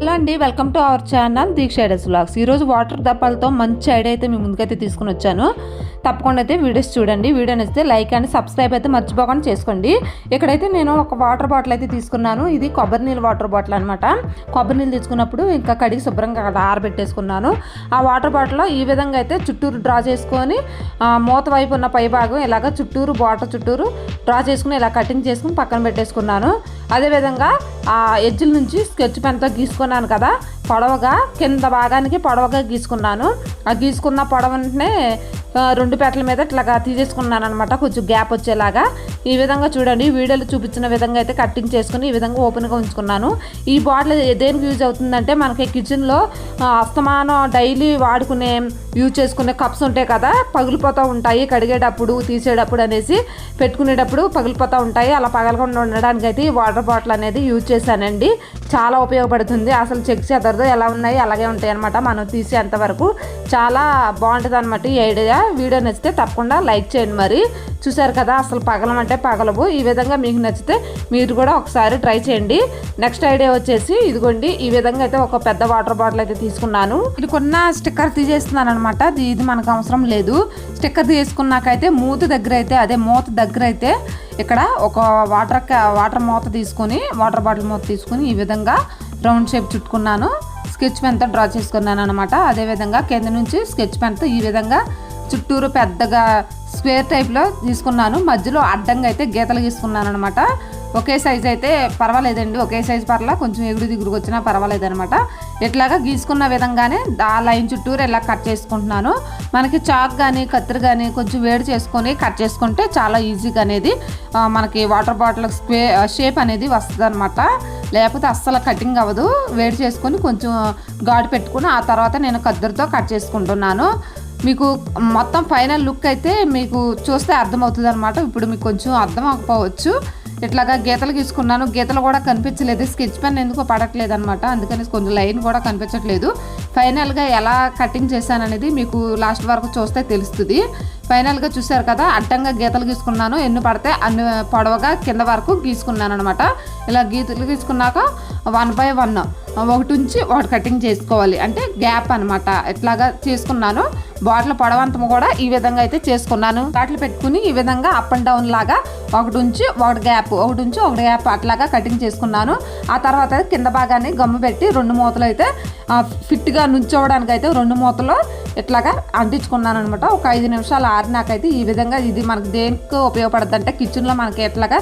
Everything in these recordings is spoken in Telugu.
హలో అండి welcome to our channel Deeksha ideas vlogs ఈరోజు వాటర్ దప్పాలతో మంచి ఐడియా అయితే మీ ముందుకైతే తీసుకుని వచ్చాను. తప్పకుండా అయితే వీడియోస్ చూడండి. వీడియో నచ్చితే లైక్ అండ్ సబ్స్క్రైబ్ అయితే మర్చిపోకుండా చేసుకోండి. ఇక్కడైతే నేను ఒక వాటర్ బాటిల్ అయితే తీసుకున్నాను. ఇది కొబ్బరి నీళ్ళు వాటర్ బాటిల్ అనమాట కొబ్బరి నీళ్ళు తీసుకున్నప్పుడు ఇంకా కడిగి శుభ్రంగా ఆరబెట్టేసుకున్నాను. ఆ వాటర్ బాటిల్లో ఈ విధంగా అయితే చుట్టూరు డ్రా చేసుకొని మూత వైపు ఉన్న పై భాగం ఇలాగ చుట్టూరు బాటర్ చుట్టూరు డ్రా చేసుకుని ఇలా కటింగ్ చేసుకుని పక్కన పెట్టేసుకున్నాను. అదేవిధంగా ఆ ఎడ్జిల నుంచి స్కెచ్ పెన్తో గీసుకున్నాను కదా. పొడవగా కింద భాగానికి పొడవగా గీసుకున్నాను. ఆ గీసుకున్న పొడవనే రెండు పెట్టల మీద ఇట్లాగా తీసేసుకున్నాను అనమాట కొంచెం గ్యాప్ వచ్చేలాగా. ఈ విధంగా చూడండి వీడియోలో చూపించిన విధంగా అయితే కట్టింగ్ చేసుకుని ఈ విధంగా ఓపెన్గా ఉంచుకున్నాను. ఈ బాటిల్ దేనికి యూజ్ అవుతుందంటే మనకి కిచెన్లో అస్తమానం డైలీ వాడుకునే యూజ్ చేసుకునే కప్స్ ఉంటాయి కదా పగిలిపోతూ ఉంటాయి. కడిగేటప్పుడు తీసేటప్పుడు అనేసి పెట్టుకునేటప్పుడు పగిలిపోతూ ఉంటాయి. అలా పగలకుండా ఉండడానికి అయితే ఈ వాటర్ బాటిల్ అనేది యూజ్ చేశానండి. చాలా ఉపయోగపడుతుంది. అసలు చెక్ చేద్దరు ఎలా ఉన్నాయి అలాగే ఉంటాయి అనమాట మనం తీసేంత వరకు చాలా బాగుంటుంది అనమాట ఈ ఐడియా వీడియో నచ్చితే తప్పకుండా లైక్ చేయండి మరి. చూసారు కదా అసలు పగలమంటే పగలవు. ఈ విధంగా మీకు నచ్చితే మీరు కూడా ఒకసారి ట్రై చేయండి. నెక్స్ట్ ఐడియా వచ్చేసి ఇదిగోండి ఈ విధంగా అయితే ఒక పెద్ద వాటర్ బాటిల్ అయితే తీసుకున్నాను. ఇది కొన్న స్టిక్కర్ తీసేస్తున్నాను అనమాట ఇది మనకు అవసరం లేదు. స్టిక్కర్ తీసుకున్నాకైతే మూత దగ్గర అయితే అదే మూత దగ్గర అయితే ఇక్కడ ఒక వాటర్ వాటర్ మూత తీసుకొని వాటర్ బాటిల్ మూత తీసుకొని ఈ విధంగా రౌండ్ షేప్ చుట్టుకున్నాను. స్కెచ్ పెన్తో డ్రా చేసుకున్నాను అనమాట అదేవిధంగా కింద నుంచి స్కెచ్ పెన్తో ఈ విధంగా చుట్టూరు పెద్దగా స్క్వేర్ టైప్లో తీసుకున్నాను. మధ్యలో అడ్డంగా అయితే గీతలు గీసుకున్నాను అనమాట ఒకే సైజ్ అయితే పర్వాలేదండి. ఒకే సైజ్ పర్లా కొంచెం ఎగురు దిగుడుకు వచ్చినా పర్వాలేదు అనమాట ఇట్లాగా గీసుకున్న విధంగానే ఆ లైన్ చుట్టూరు ఇలా కట్ చేసుకుంటున్నాను. మనకి చాక్ కానీ కత్తిరి కానీ కొంచెం వేడి చేసుకొని కట్ చేసుకుంటే చాలా ఈజీగా అనేది మనకి వాటర్ బాటిల్ స్క్వే షేప్ అనేది వస్తుంది లేకపోతే అస్సలు కటింగ్ అవ్వదు. వేడి చేసుకొని కొంచెం ఘాటు పెట్టుకుని ఆ తర్వాత నేను కద్దరితో కట్ చేసుకుంటున్నాను. మీకు మొత్తం ఫైనల్ లుక్ అయితే మీకు చూస్తే అర్థమవుతుంది అనమాట ఇప్పుడు మీకు కొంచెం అర్థం అవ్వకపోవచ్చు. ఇట్లాగా గీతలు గీసుకున్నాను. గీతలు కూడా కనిపించలేదు. స్కెచ్ పెన్ ఎందుకో పడట్లేదు అనమాట అందుకని కొంచెం లైన్ కూడా కనిపించట్లేదు. ఫైనల్గా ఎలా కటింగ్ చేశాననేది మీకు లాస్ట్ వరకు చూస్తే తెలుస్తుంది. ఫైనల్గా చూశారు కదా అడ్డంగా గీతలు గీసుకున్నాను. ఎన్ని పడితే అన్ని పొడవగా కింద వరకు గీసుకున్నాను అనమాట ఇలా గీతలు గీసుకున్నాక వన్ బై వన్ ఒకటి ఉంచి ఒకటి కటింగ్ చేసుకోవాలి. అంటే గ్యాప్ అనమాట ఎట్లాగా చేసుకున్నాను. బాటిల్ పొడవంతము కూడా ఈ విధంగా అయితే చేసుకున్నాను. బాటిల్ పెట్టుకుని ఈ విధంగా అప్ అండ్ డౌన్ లాగా ఒకటి ఉంచి ఒకటి గ్యాప్ ఒకటి ఉంచి ఒకటి గ్యాప్ అట్లాగా కటింగ్ చేసుకున్నాను. ఆ తర్వాత కింద భాగాన్ని గమ్ము పెట్టి రెండు మూతలు అయితే ఫిట్గా నుంచోవడానికి అయితే రెండు మూతలు ఇట్లాగా అంటించుకున్నాను అనమాట ఒక ఐదు నిమిషాలు ఆరినాకైతే ఈ విధంగా ఇది మనకి దేనికి ఉపయోగపడుతుంది అంటే కిచెన్లో మనకి ఎట్లాగా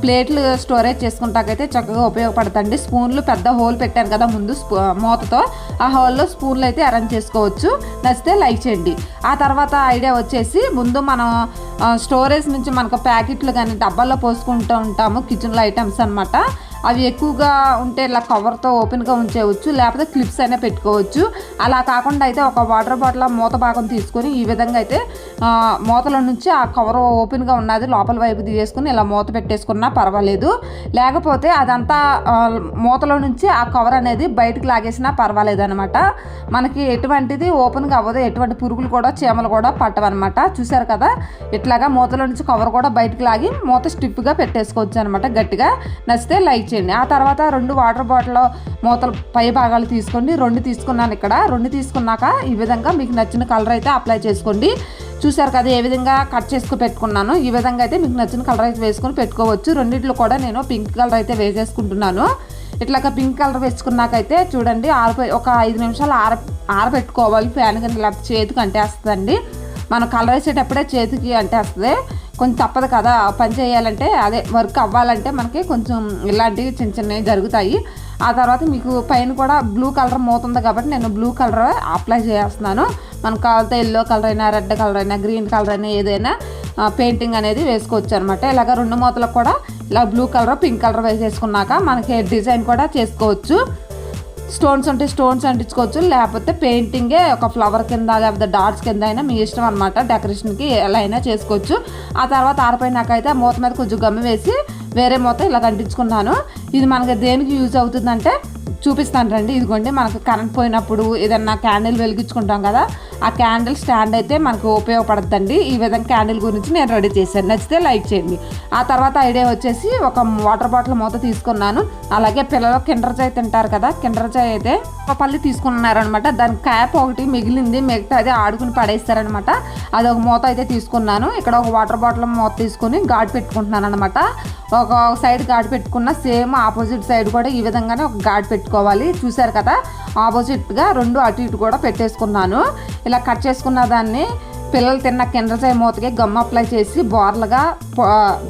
ప్లేట్లు స్టోరేజ్ చేసుకుంటాకైతే చక్కగా ఉపయోగపడుతుంది స్పూన్లు పెద్ద హోల్ పెట్టాను కదా ముందు స్పూ మూతతో. ఆ హోల్లో స్పూన్లు అయితే అరేంజ్ చేసుకోవచ్చు. నచ్చితే లైక్ చేయండి ఆ తర్వాత ఐడియా వచ్చేసి ముందు మనం స్టోరేజ్ నుంచి మనకు ప్యాకెట్లు కానీ డబ్బాల్లో పోసుకుంటూ ఉంటాము కిచెన్లో ఐటమ్స్ అనమాట అవి ఎక్కువగా ఉంటే ఇలా కవర్తో ఓపెన్గా ఉంచేయవచ్చు లేకపోతే క్లిప్స్ అయినా పెట్టుకోవచ్చు. అలా కాకుండా అయితే ఒక వాటర్ బాటిల్ మూత భాగం తీసుకొని ఈ విధంగా అయితే మూతలో నుంచి ఆ కవర్ ఓపెన్గా ఉన్నది లోపల వైపు తీసేసుకుని ఇలా మూత పెట్టేసుకున్నా పర్వాలేదు. లేకపోతే అదంతా మూతలో నుంచి ఆ కవర్ అనేది బయటకు లాగేసినా పర్వాలేదు అనమాట మనకి ఎటువంటిది ఓపెన్గా అవ్వదు ఎటువంటి పురుగులు కూడా చీమలు కూడా పట్టవన్నమాట. చూసారు కదా? ఇట్లాగా మూతలో నుంచి కవర్ కూడా బయటకు లాగి మూత స్టిప్గా పెట్టేసుకోవచ్చు అనమాట గట్టిగా నచ్చితే లైక్ చేయండి. ఆ తర్వాత రెండు వాటర్ బాటిల్ మూతలు పై భాగాలు తీసుకోండి రెండు తీసుకున్నాను ఇక్కడ. రెండు తీసుకున్నాక ఈ విధంగా మీకు నచ్చిన కలర్ అయితే అప్లై చేసుకోండి. చూసారు కదా ఏ విధంగా కట్ చేసుకుని పెట్టుకున్నాను. ఈ విధంగా అయితే మీకు నచ్చిన కలర్ అయితే వేసుకొని పెట్టుకోవచ్చు. రెండిట్లో కూడా నేను పింక్ కలర్ అయితే వేసేసుకుంటున్నాను. ఇట్లాగా పింక్ కలర్ వేసుకున్నాకైతే చూడండి ఆరిపోయి ఒక ఐదు నిమిషాలు ఆర ఆరబెట్టుకోవాలి. ఫ్యాన్ కింద లేకపోతే చేతికి అంటేస్తుందండి. మనం కలర్ వేసేటప్పుడే చేతికి అంటేస్తుంది. కొంచెం తప్పదు కదా పని చేయాలంటే అదే వర్క్ అవ్వాలంటే మనకి కొంచెం ఇలాంటివి చిన్న చిన్నవి జరుగుతాయి. ఆ తర్వాత మీకు పైన కూడా బ్లూ కలర్ మోతుంది కాబట్టి నేను బ్లూ కలర్ అప్లై చేస్తున్నాను. మనకు కావాలితే ఎల్లో కలర్ అయినా రెడ్ కలర్ అయినా గ్రీన్ కలర్ అయినా ఏదైనా పెయింటింగ్ అనేది వేసుకోవచ్చు అనమాట ఇలాగ రెండు మూతలకు కూడా ఇలా బ్లూ కలర్ పింక్ కలర్ వేసేసుకున్నాక మనకి డిజైన్ కూడా చేసుకోవచ్చు. స్టోన్స్ ఉంటే స్టోన్స్ అంటించుకోవచ్చు లేకపోతే పెయింటింగే ఒక ఫ్లవర్ కింద లేకపోతే డాట్స్ కింద అయినా మీ ఇష్టం అనమాట డెకరేషన్కి ఎలా అయినా చేసుకోవచ్చు. ఆ తర్వాత ఆరిపోయినాకైతే ఆ మూత మీద కొంచెం గమ్మి వేసి వేరే మూత ఇలా అంటించుకున్నాను. ఇది మనకి దేనికి యూజ్ అవుతుందంటే చూపిస్తాను రండి. ఇదిగోండి మనకు కరెంట్ పోయినప్పుడు ఏదన్నా క్యాండిల్ వెలిగించుకుంటాం కదా ఆ క్యాండిల్ స్టాండ్ అయితే మనకు ఉపయోగపడుతుందండి ఈ విధంగా క్యాండిల్ గురించి నేను రెడీ చేశాను. నచ్చితే లైక్ చేయండి. ఆ తర్వాత ఐడియా వచ్చేసి ఒక వాటర్ బాటిల్ మూత తీసుకున్నాను. అలాగే పిల్లలు కిండర్ చాయ్ తింటారు కదా కిండర్ చాయ్ అయితే ఒక పల్లి తీసుకున్నారనమాట. దాని క్యాప్ ఒకటి మిగిలింది మిగతా అది ఆడుకుని పడేస్తారనమాట. అది ఒక మూత అయితే తీసుకున్నాను. ఇక్కడ ఒక వాటర్ బాటిల్ మూత తీసుకుని ఘాటు పెట్టుకుంటున్నాను అనమాట ఒక సైడ్ ఘాటు పెట్టుకున్న సేమ్ ఆపోజిట్ సైడ్ కూడా ఈ విధంగానే ఒక ఘాటు పెట్టుకోవాలి చూసారు కదా? ఆపోజిట్గా రెండు అటు ఇటు కూడా పెట్టేసుకున్నాను. ఇలా కట్ చేసుకున్న దాన్ని పిల్లలు తిన్న కిండచాయ మూతకి గమ్ అప్లై చేసి బోర్లుగా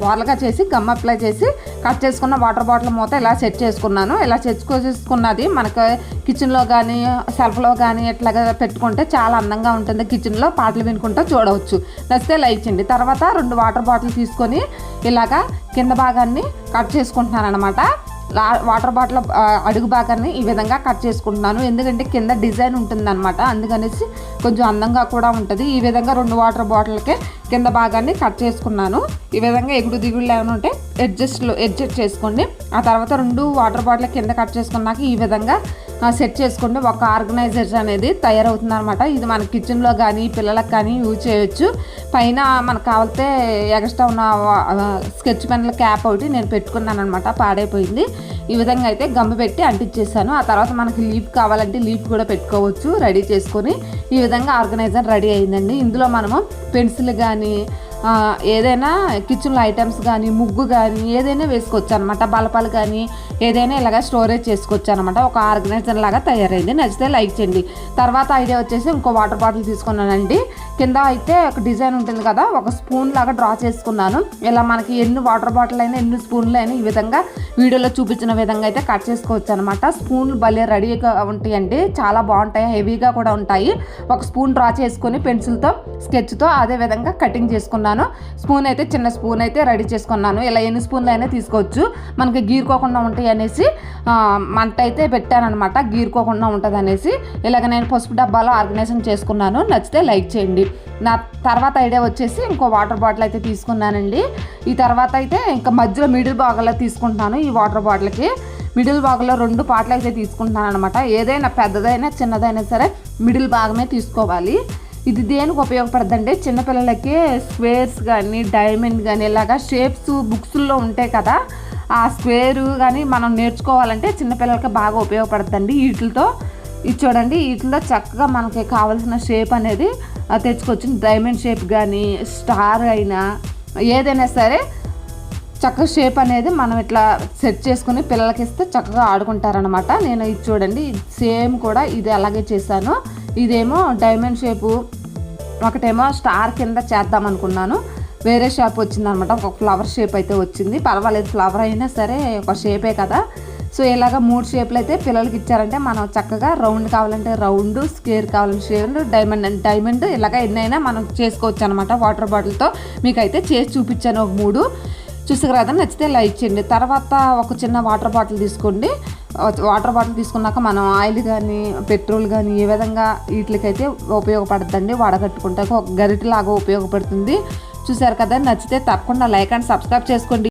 బోర్లుగా చేసి గమ్ అప్లై చేసి కట్ చేసుకున్న వాటర్ బాటిల్ మూత ఇలా సెట్ చేసుకున్నాను. ఇలా సెట్ చేసుకున్నది మనకు కిచెన్లో కానీ సెల్ఫ్లో కానీ ఇట్లాగా పెట్టుకుంటే చాలా అందంగా ఉంటుంది. కిచెన్లో పాటలు వినుకుంటూ చూడవచ్చు. నచ్చితే లైక్ చేయండి. తర్వాత రెండు వాటర్ బాటిల్ తీసుకొని ఇలాగా కింద భాగాన్ని కట్ చేసుకుంటున్నాను అనమాట వాటర్ బాటిల్ అడుగు భాగాన్ని ఈ విధంగా కట్ చేసుకుంటున్నాను. ఎందుకంటే కింద డిజైన్ ఉంటుంది అనమాట అందుకనేసి కొంచెం అందంగా కూడా ఉంటుంది. ఈ విధంగా రెండు వాటర్ బాటిల్కే కింద భాగాన్ని కట్ చేసుకున్నాను. ఈ విధంగా ఎగుడు దిగుడు లేకుంటే ఉంటే అడ్జస్ట్లో అడ్జస్ట్ చేసుకోండి. ఆ తర్వాత రెండు వాటర్ బాటిల్ కింద కట్ చేసుకున్నాక ఈ విధంగా సెట్ చేసుకుంటే ఒక ఆర్గనైజర్స్ అనేది తయారవుతుంది అనమాట ఇది మన కిచెన్లో కానీ పిల్లలకు కానీ యూజ్ చేయొచ్చు. పైన మనకు కావాలితే ఎగస్ట్రా ఉన్న స్కెచ్ పెన్ల క్యాప్ ఒకటి నేను పెట్టుకున్నాను అనమాట పాడైపోయింది. ఈ విధంగా అయితే గమ్ము పెట్టి అంటించేసాను ఆ తర్వాత మనకి లీఫ్ కావాలంటే లీఫ్ కూడా పెట్టుకోవచ్చు రెడీ చేసుకొని. ఈ విధంగా ఆర్గనైజర్ రెడీ అయిందండి. ఇందులో మనము పెన్సిల్ కానీ ఏదైనా కిచెన్లో ఐటమ్స్ కానీ ముగ్గు కానీ ఏదైనా వేసుకోవచ్చు అనమాట బలపాలు కానీ ఏదైనా ఇలాగ స్టోరేజ్ చేసుకోవచ్చు అనమాట ఒక ఆర్గనైజర్ లాగా తయారైంది. నచ్చితే లైక్ చేయండి. తర్వాత ఐడియా వచ్చేసి ఇంకో వాటర్ బాటిల్ తీసుకున్నానండి. కింద అయితే ఒక డిజైన్ ఉంటుంది కదా ఒక స్పూన్ లాగా డ్రా చేసుకున్నాను. ఇలా మనకి ఎన్ని వాటర్ బాటిల్ అయినా ఎన్ని స్పూన్లు అయినా ఈ విధంగా వీడియోలో చూపించిన విధంగా అయితే కట్ చేసుకోవచ్చు అనమాట స్పూన్లు భలే రెడీగా ఉంటాయండి. చాలా బాగుంటాయి. హెవీగా కూడా ఉంటాయి. ఒక స్పూన్ డ్రా చేసుకొని పెన్సిల్తో స్కెచ్తో అదే విధంగా కటింగ్ చేసుకున్నాను. స్పూన్ అయితే చిన్న స్పూన్ అయితే రెడీ చేసుకున్నాను. ఇలా ఎన్ని స్పూన్లు అయినా తీసుకోవచ్చు. మనకి గీరుకోకుండా ఉంటాయి అనేసి మంట అయితే పెట్టానమాట గీరుకోకుండా ఉంటుంది అనేసి. ఇలాగ నేను పసుపు డబ్బాలో ఆర్గనైజేషన్ చేసుకున్నాను. నచ్చితే లైక్ చేయండి. నా తర్వాత ఐడియా వచ్చేసి ఇంకో వాటర్ బాటిల్ అయితే తీసుకున్నానండి. ఈ తర్వాత అయితే ఇంకా మధ్యలో మిడిల్ భాగంలో తీసుకుంటాను ఈ వాటర్ బాటిల్కి. మిడిల్ భాగంలో రెండు పాటలు అయితే తీసుకుంటాను అనమాట ఏదైనా పెద్దదైనా చిన్నదైనా సరే మిడిల్ భాగమే తీసుకోవాలి. ఇది దేనికి ఉపయోగపడుతుందంటే చిన్నపిల్లలకి స్క్వేర్స్ కానీ డైమండ్ కానీ ఇలాగా షేప్స్ బుక్స్లో ఉంటాయి కదా. ఆ స్క్వేరు కానీ మనం నేర్చుకోవాలంటే చిన్నపిల్లలకి బాగా ఉపయోగపడుతుంది వీటితో. ఇది చూడండి వీటిలో చక్కగా మనకి కావాల్సిన షేప్ అనేది తెచ్చుకోవచ్చు. డైమండ్ షేప్ కానీ స్టార్ అయినా ఏదైనా సరే చక్కగా షేప్ అనేది మనం ఇట్లా సెట్ చేసుకుని పిల్లలకి ఇస్తే చక్కగా ఆడుకుంటారనమాట నేను ఇది చూడండి సేమ్ కూడా ఇది అలాగే చేశాను. ఇదేమో డైమండ్ షేపు ఒకటేమో స్టార్ కింద చేద్దాం అనుకున్నాను. వేరే షేప్ వచ్చిందనమాట. ఒక ఫ్లవర్ షేప్ అయితే వచ్చింది. పర్వాలేదు ఫ్లవర్ అయినా సరే ఒక షేపే కదా. సో ఇలాగ మూడు షేప్లు అయితే పిల్లలకి ఇచ్చారంటే మనం చక్కగా రౌండ్ కావాలంటే రౌండ్ స్క్వేర్ కావాలంటే స్క్వేర్ డైమండ్ డైమండ్ ఇలాగ ఎన్నైనా మనం చేసుకోవచ్చు అనమాట. వాటర్ బాటిల్తో మీకు అయితే చేసి చూపించాను ఒక మూడు. చూసుకురాదని నచ్చితే లైక్ చేయండి. తర్వాత ఒక చిన్న వాటర్ బాటిల్ తీసుకోండి. వాటర్ బాటిల్ తీసుకున్నాక మనం ఆయిల్ కానీ పెట్రోల్ కానీ ఏ విధంగా వీటికైతే ఉపయోగపడుతుందండి వడగట్టుకుంటే ఒక గరిటలాగా ఉపయోగపడుతుంది. చూసారు కదా? నచ్చితే తప్పకుండా లైక్ అండ్ సబ్స్క్రైబ్ చేసుకోండి.